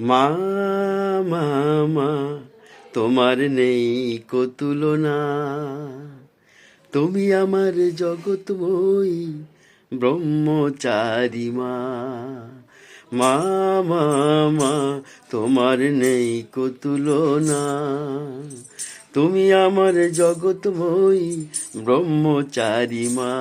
মা মা মা, তোমার নেই কো তুলনা। তুমি আমার জগৎময়ী ব্রহ্মচারী মা। মা মা মা, তোমার নেই কো তুলনা। তুমি আমার জগৎময়ী ব্রহ্মচারী মা।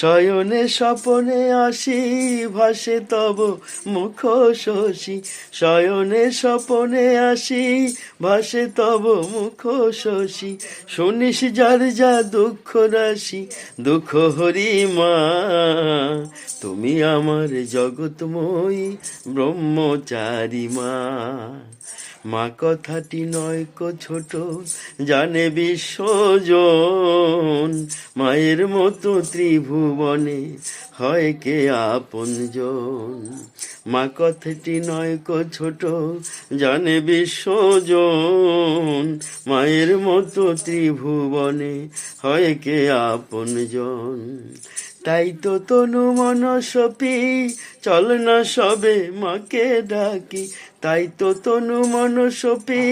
শয়নে স্বপনে আসি ভাসে তব মুখ শশী। শয়নে স্বপনে আসি ভাসে তব মুখ শশী। শুনিস যার যা দুঃখ রাশি, দুঃখ হরি মা, তুমি আমার জগৎময়ী ব্রহ্মচারী মা। মা কথাটি নয় কো ছোট, জানে বিশ্বজন মায়ের মতো ত্রিভুবনে হয় কে আপনজন মা কথাটি নয় কো ছোট, জানে বিশ্বজন মায়ের মতো ত্রিভুবনে হয় কে আপনজন তাই তো তনু মনসপি চল না সবে মাকে ডাকি। তাই তো তনু মনসপি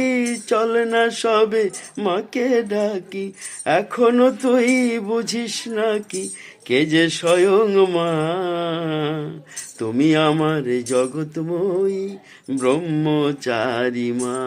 চল না সবে মাকে ডাকি। এখনও তুই বুঝিস নাকি কে যে স্বয়ং মা? তুমি আমার জগৎময়ী, ব্রহ্মচারী মা।